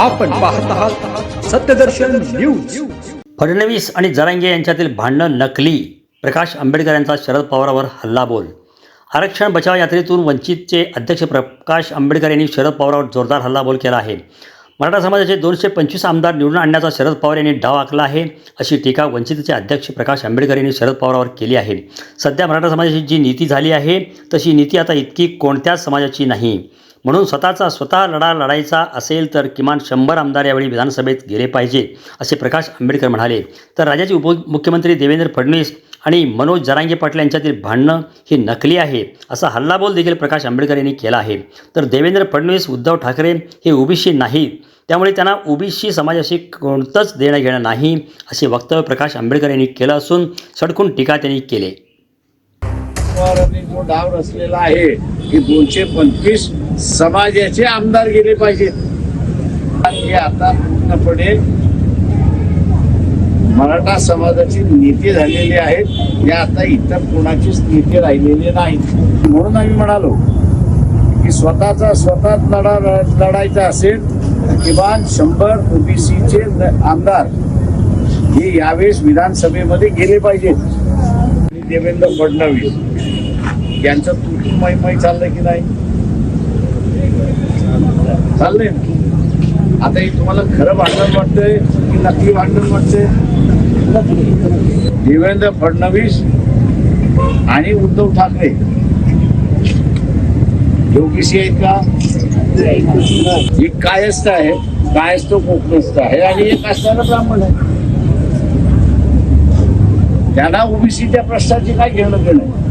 आपण पाहत आहात सत्यदर्शन न्यूज. फडणवीस आणि जरांगे यांच्यातील भांडण नकली. प्रकाश आंबेडकर यांचा शरद पवारावर हल्लाबोल. आरक्षण बचाव यात्रेतून वंचितचे अध्यक्ष प्रकाश आंबेडकर यांनी शरद पवारावर जोरदार हल्लाबोल केला आहे. मराठा समाजाचे दोनशे पंचवीस आमदार निवडून आणण्याचा शरद पवार यांनी डाव आखला आहे. अशी टीका वंचितचे अध्यक्ष प्रकाश आंबेडकर यांनी शरद पवारावर केली आहे. सध्या मराठा समाजाची जी नीती झाली आहे तशी नीती आता इतकी कोणत्याच समाजाची नाही. म्हणून स्वतःचा स्वतः लढा लढायचा असेल तर किमान शंभर आमदार यावेळी विधानसभेत गेले पाहिजे असे प्रकाश आंबेडकर म्हणाले. तर राज्याचे उपमुख्यमंत्री देवेंद्र फडणवीस आणि मनोज जरांगे पाटील यांच्यातील भांडणं ही नकली आहे असा हल्लाबोल देखील प्रकाश आंबेडकर यांनी केला आहे. तर देवेंद्र फडणवीस उद्धव ठाकरे हे ओबीसी नाहीत त्यामुळे त्यांना ओबीसी समाजाशी कोणतंच देणं घेणं नाही असे वक्तव्य प्रकाश आंबेडकर यांनी केलं असून सडकून टीका त्यांनी केले. जो डाव रचलेला आहे की दोनशे पंचवीस समाजाचे आमदार गेले पाहिजेत आणि हे आता पूर्णपणे मराठा समाजाची नीती झालेली आहे. हे आता इतर कोणाचीच नीती राहिलेली नाही. म्हणून आम्ही म्हणालो की स्वतःचा स्वतःच लढा लढायचा असेल किमान शंभर ओबीसीचे आमदार हे यावेळेस विधानसभेमध्ये गेले पाहिजेत. देवेंद्र फडणवीस यांचं तुटून मैमय चाललंय की नाही? चाललंय ना. आता हे तुम्हाला खरं भांडण वाटतंय की नकली भांडण वाटतंय? देवेंद्र फडणवीस आणि उद्धव ठाकरे. योगीशी आहेत का? एक कायस्थ आहे. कायस्थ कोकणस्थ आहे आणि एक असणारा ब्राह्मण आहे. त्यांना ओबीसीच्या प्रश्नाची काय घेणं देणं